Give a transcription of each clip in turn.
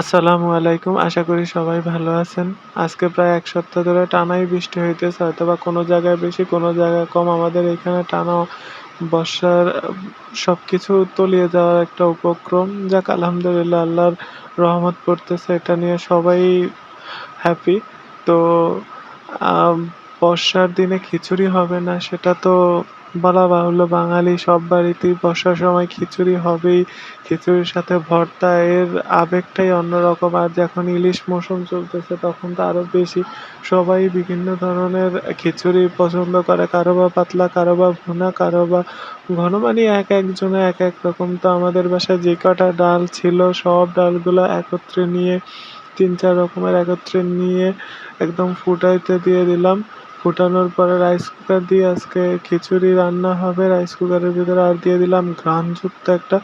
আসসালামু আলাইকুম, আশা করি সবাই ভালো আছেন। আজকে প্রায় এক সপ্তাহ ধরে টানাই বৃষ্টি হইতেছে হয়তো বা কোনো জায়গায় বেশি, কোনো জায়গায় কম। আমাদের এখানে টানা বর্ষার সব কিছু তলিয়ে যাওয়ার একটা উপক্রম। যাক, আলহামদুলিল্লাহ, আল্লাহর রহমত পড়তেছে, এটা নিয়ে সবাই হ্যাপি তো বর্ষার দিনে খিচুড়ি হবে না, সেটা তো বলা বাহুল্য, বাঙালি সব বাড়িতেই বর্ষার সময় খিচুড়ি হবেই। খিচুড়ির সাথে ভর্তা, এর আবেগটাই অন্যরকম। আর যখন ইলিশ মৌসুম চলতেছে, তখন তো আরও বেশি। সবাই বিভিন্ন ধরনের খিচুড়ি পছন্দ করে। কারও বা পাতলা, কারও বা ভুনা, কারও বা ঘন। মানে এক একজনে এক এক রকম। তো আমাদের বাসায় যে কটা ডাল ছিল, সব ডালগুলো একত্রে নিয়ে, তিন চার রকমের একত্রে নিয়ে একদম ফুটাইতে দিয়ে দিলাম। ফুটানোর পরে রাইস কুকার দিয়ে আজকে খিচুড়ি রান্না হবে। রাইস কুকারের ভিতরে আর দিয়ে দিলাম ঘ্রাণযুক্ত একটা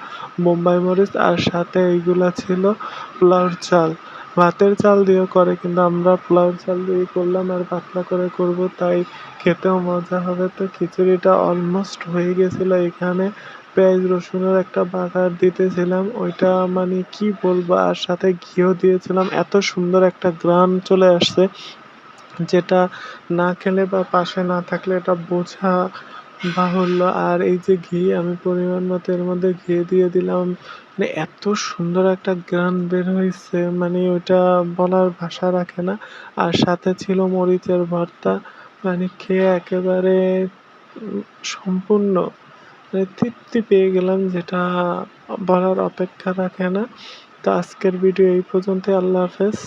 বোম্বাই মরিচ আর সাথে এইগুলা ছিল পোলাওর চাল। ভাতের চাল দিয়েও করে, কিন্তু আমরা পোলাওর চাল দিয়ে করলাম আর পাতলা করে করব, তাই খেতেও মজা হবে। তো খিচুড়িটা অলমোস্ট হয়ে গেছিল। এখানে পেঁয়াজ রসুনের একটা বাগার দিতেছিলাম। ওইটা মানে কি বলব? আর সাথে ঘিও দিয়েছিলাম। এত সুন্দর একটা গ্রান চলে আসছে। যেটা না খেলে বা পাশে না থাকলে এটা বোঝা বাহুল্য। আর এই যে ঘি, আমি পরিমাণ মতো এর মধ্যে ঘি দিয়ে দিলাম। মানে এত সুন্দর একটা গ্রান বের হয়েছে মানে ওইটা বলার ভাষা রাখে না। আর সাথে ছিল মরিচের ভর্তা মানে খেয়ে একেবারে সম্পূর্ণ মানে তৃপ্তি পেয়ে গেলাম, যেটা বলার অপেক্ষা রাখে না। তো আজকের ভিডিও এই পর্যন্ত আল্লাহ হাফেজ।